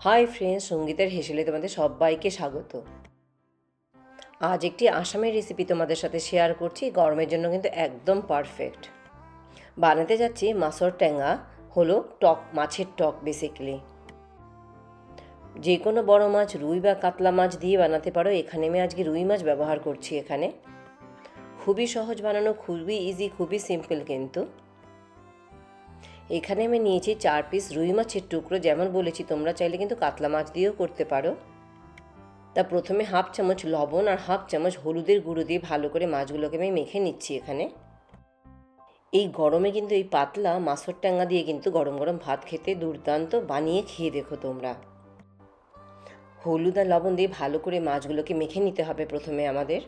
Hi friends সঙ্গীতের হেসেলে তোমাদের সবাইকে স্বাগত। আজ একটি আসামের রেসিপি তোমাদের সাথে শেয়ার করছি, গরমের জন্য কিন্তু একদম পারফেক্ট বানাতে যাচ্ছি মাছর ট্যাঙ্গা, হলো টক, মাছের টক বেসিক্যালি যে কোনো বড় মাছ, রুই বা কাতলা মাছ দিয়ে বানাতে পারো, এখানে আমি আজকে রুই মাছ ব্যবহার করছি এখানে। খুবই সহজ বানানো, খুবই ইজি খুবই সিম্পল কিন্তু। এখানে আমি নিয়েছি চার পিস রুই মাছের টুকরো, যেমন বলেছি, তোমরা চাইলে কিন্তু কাতলা মাছ দিয়েও করতে পারো। তা প্রথমে হাফ চামচ লবণ আর হাফ চামচ হলুদের গুঁড়ো দিয়ে ভালো করে মাছগুলোকে আমি মেখে নিচ্ছি এখানে। এই গরমে কিন্তু এই পাতলা মাছর ট্যাঙ্গা দিয়ে কিন্তু গরম গরম ভাত খেতে দুর্দান্ত বানিয়ে খেয়ে দেখো তোমরা। হলুদ আর লবণ দিয়ে ভালো করে মাছগুলোকে মেখে নিতে হবে প্রথমে আমাদের।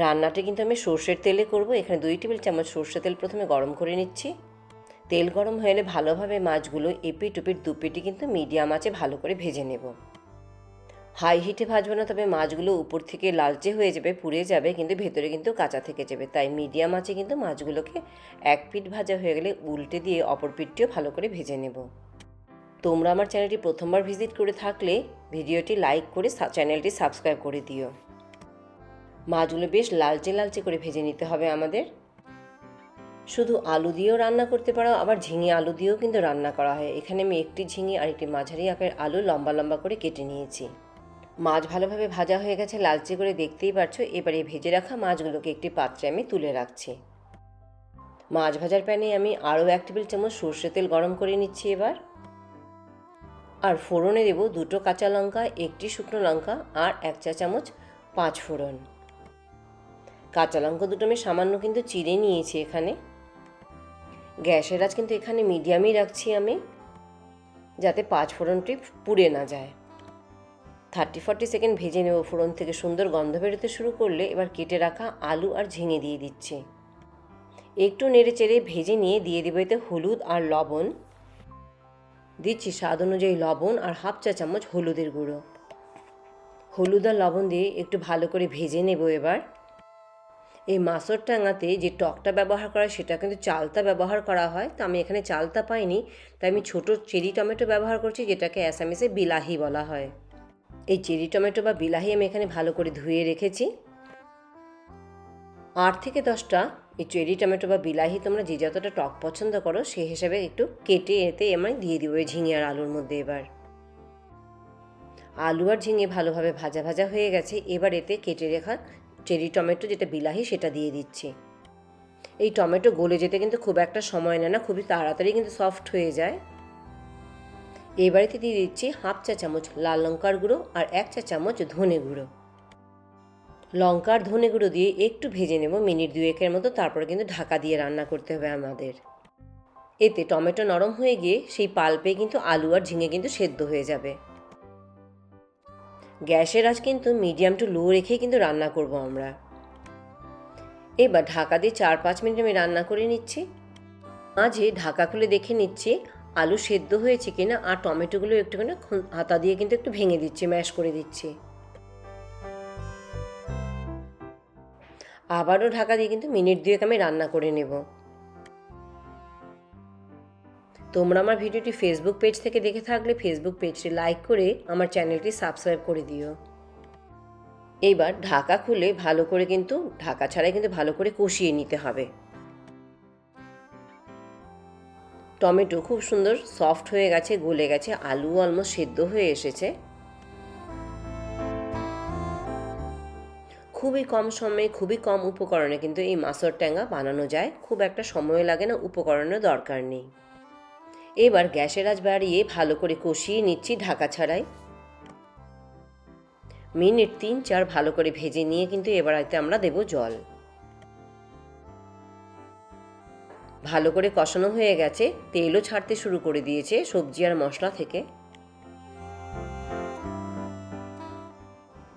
রান্নাটা কিন্তু আমি সর্ষের তেলে করব, এখানে দুই টেবিল চামচ সর্ষে তেল প্রথমে গরম করে নিচ্ছি। তেল গরম হয়ে এলে ভালোভাবে মাছগুলো এপিট ওপিট দুপিটি কিন্তু মিডিয়াম আঁচে ভালো করে ভেজে নেব। হাই হিটে ভাজবো না, তবে মাছগুলো উপর থেকে লালচে হয়ে যাবে, পুড়ে যাবে, কিন্তু ভেতরে কিন্তু কাঁচা থেকে যাবে। তাই মিডিয়াম আঁচে কিন্তু মাছগুলোকে এক পিঠ ভাজা হয়ে গেলে উল্টে দিয়ে অপর পিঠটিও ভালো করে ভেজে নেব। তোমরা আমার চ্যানেলটি প্রথমবার ভিজিট করে থাকলে ভিডিওটি লাইক করে চ্যানেলটি সাবস্ক্রাইব করে দিও। মাছগুলো বেশ লালচে লালচে করে ভেজে নিতে হবে আমাদের। শুধু আলু দিয়েও রান্না করতে পারো, আবার ঝিঙে আলু দিয়েও কিন্তু রান্না করা হয়। এখানে আমি একটি ঝিঙে আর একটি মাঝারি আকারের আলু লম্বা লম্বা করে কেটে নিয়েছি। মাছ ভালোভাবে ভাজা হয়ে গেছে, লালচে করে দেখতেই পারছ, এবারে ভেজে রাখা মাছগুলোকে একটি পাত্রে আমি তুলে রাখছি। মাছ ভাজার প্যানে আমি আরও এক টেবিল চামচ সর্ষে তেল গরম করে নিচ্ছি এবার। আর ফোড়নে দেব দুটো কাঁচা লঙ্কা, একটি শুকনো লঙ্কা আর এক চা চামচ পাঁচ ফোড়ন। কাঁচা লঙ্কা দুটো আমি সামান্য কিন্তু চিড়ে নিয়েছি এখানে। গ্যাসের আজ কিন্তু এখানে মিডিয়ামই রাখছি আমি, যাতে পাঁচ ফোড়নটি পুড়ে না যায়। থার্টি ফর্টি সেকেন্ড ভেজে নেব ফোড়ন থেকে সুন্দর গন্ধ বেরোতে শুরু করলে এবার কেটে রাখা আলু আর ঝিঙে দিয়ে দিচ্ছি। একটু নেড়ে চেড়ে ভেজে নিয়ে দিয়ে দেবো এতে হলুদ আর লবণ। দিচ্ছি স্বাদ অনুযায়ী লবণ আর হাফ চা চামচ হলুদের গুঁড়ো। হলুদ আর লবণ দিয়ে একটু ভালো করে ভেজে নেব এবার। এই মাছর টাঙাতে যে টকটা ব্যবহার করা সেটা কিন্তু চালতা ব্যবহার করা হয়। তো আমি এখানে চালতা পাইনি। তাই আমি ছোট চেরি টমেটো ব্যবহার করছি, যেটাকে অ্যাসামিসে বিলাহি বলা হয়। এই চেরি টমেটো বা বিলাহি আমি এখানে ভালো করে ধুয়ে রেখেছি। আট থেকে দশটা এই চেরি টমেটো বা বিলাহি তোমরা যে যতটা টক পছন্দ করো সেই হিসাবে একটু কেটে এতে আমি দিয়ে দিব ওই ঝিঙে আর আলুর মধ্যে এবার। আলু আর ঝিঙে ভালোভাবে ভাজা ভাজা হয়ে গেছে। এবার এতে কেটে রাখা চেরি টমেটো যেটা বিলাহি সেটা দিয়ে দিচ্ছি। এই টমেটো গলে যেতে কিন্তু খুব একটা সময় নেয় না, খুবই তাড়াতাড়ি কিন্তু সফট হয়ে যায়। এবারেতে দিয়ে দিচ্ছি হাফ চা চামচ লাল লঙ্কার গুঁড়ো আর এক চা চামচ ধনে গুঁড়ো। লঙ্কার ধনে গুঁড়ো দিয়ে একটু ভেজে নেব মিনিট দুয়েকের মতো, তারপরে কিন্তু ঢাকা দিয়ে রান্না করতে হবে আমাদের। এতে টমেটো নরম হয়ে গিয়ে সেই পাল্পে কিন্তু আলু আর ঝিঙে কিন্তু সেদ্ধ হয়ে যাবে। গ্যাসের আজ কিন্তু মিডিয়াম টু লো রেখেই কিন্তু রান্না করব আমরা। এবার ঢাকা দিয়ে চার পাঁচ মিনিট আমি রান্না করে নিচ্ছি। মাঝে ঢাকা খুলে দেখে নিচ্ছি আলু সেদ্ধ হয়েছে কিনা আর টমেটোগুলো একটুখানি হাতা দিয়ে কিন্তু একটু ভেঙে দিচ্ছি ম্যাশ করে দিচ্ছি। আবারও ঢাকা দিয়ে কিন্তু মিনিট দুয়েক আমি রান্না করে নেব। তোমরা আমার ভিডিওটি ফেসবুক পেজ থেকে দেখে থাকলে ফেসবুক পেজটি লাইক করে আমার চ্যানেলটি সাবস্ক্রাইব করে দিও। এইবার ঢাকা খুলে ভালো করে কিন্তু, ঢাকা ছাড়াই কিন্তু ভালো করে কষিয়ে নিতে হবে। টমেটো খুব সুন্দর সফট হয়ে গেছে, গলে গেছে, আলু অলমোস্ট সেদ্ধ হয়ে এসেছে। খুবই কম সময়ে, খুবই কম উপকরণে কিন্তু এই মাছর ট্যাঙ্গা বানানো যায়। খুব একটা সময় লাগে না, উপকরণের দরকার নেই। এবার গ্যাসের আজ বাড়িয়ে ভালো করে কষিয়ে নিচ্ছি ঢাকা ছাড়াই। মিনিট তিন চার ভালো করে ভেজে নিয়ে কিন্তু এবার এতে আমরা দেব জল। ভালো করে কষানো হয়ে গেছে, তেলও ছাড়তে শুরু করে দিয়েছে সবজি আর মশলা থেকে।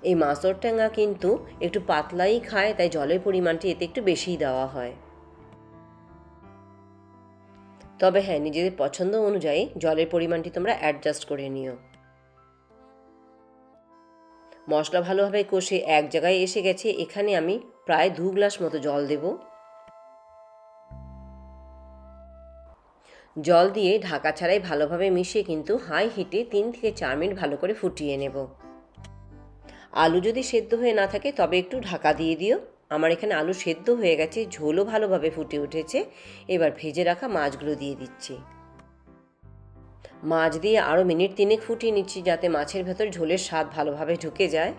এই মাছর ট্যাঙ্গা কিন্তু একটু পাতলাই খায়, তাই জলের পরিমাণটি এতে একটু বেশিই দেওয়া হয়। তবে হ্যাঁ নিজেদের পছন্দ অনুযায়ী জলের পরিমাণটি তোমরা অ্যাডজাস্ট করে নিও। মশলা ভালোভাবে কষে এক জায়গায় এসে গেছে, এখানে আমি প্রায় দু গ্লাস মতো জল দেব। জল দিয়ে ঢাকা ছাড়াই ভালোভাবে মিশিয়ে কিন্তু হাই হিটে তিন থেকে চার মিনিট ভালো করে ফুটিয়ে নেব। আলু যদি সেদ্ধ হয়ে না থাকে, তবে একটু ঢাকা দিয়ে দিও। আমার এখানে আলু সেদ্ধ হয়ে গেছে, ঝোলও ভালোভাবে ফুটে উঠেছে। এবার ভেজে রাখা মাছগুলো দিয়ে দিচ্ছি। মাছ দিয়ে আরও মিনিট তিনেক ফুটিয়ে নিচ্ছি যাতে মাছের ভেতর ঝোলের স্বাদ ভালোভাবে ঢুকে যায়।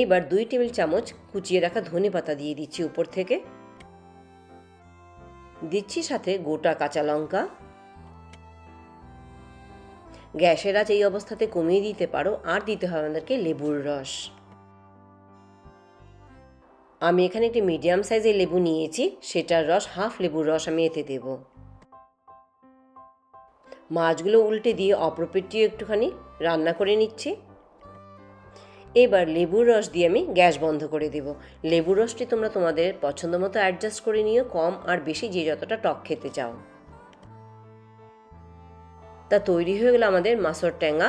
এইবার দুই টেবিল চামচ কুচিয়ে রাখা ধনে পাতা দিয়ে দিচ্ছি উপর থেকে। দিচ্ছি সাথে গোটা কাঁচা লঙ্কা। গ্যাসের আঁচ এই অবস্থাতে কমিয়ে দিতে পারো, আর দিতে হবে আমাদেরকে লেবুর রস। আমি এখানে একটি মিডিয়াম সাইজের লেবু নিয়েছি, সেটার রস হাফ লেবুর রস আমি এতে দেব। মাছগুলো উল্টে দিয়ে অপ্রপেটিও একটুখানি রান্না করে নিচ্ছি। এবার লেবুর রস দিয়ে আমি গ্যাস বন্ধ করে দেব। লেবুর রসটি তোমরা তোমাদের পছন্দ মতো অ্যাডজাস্ট করে নিও, কম আর বেশি যে যতটা টক খেতে চাও। তা তৈরি হয়ে গেল আমাদের মাছর ট্যাঙ্গা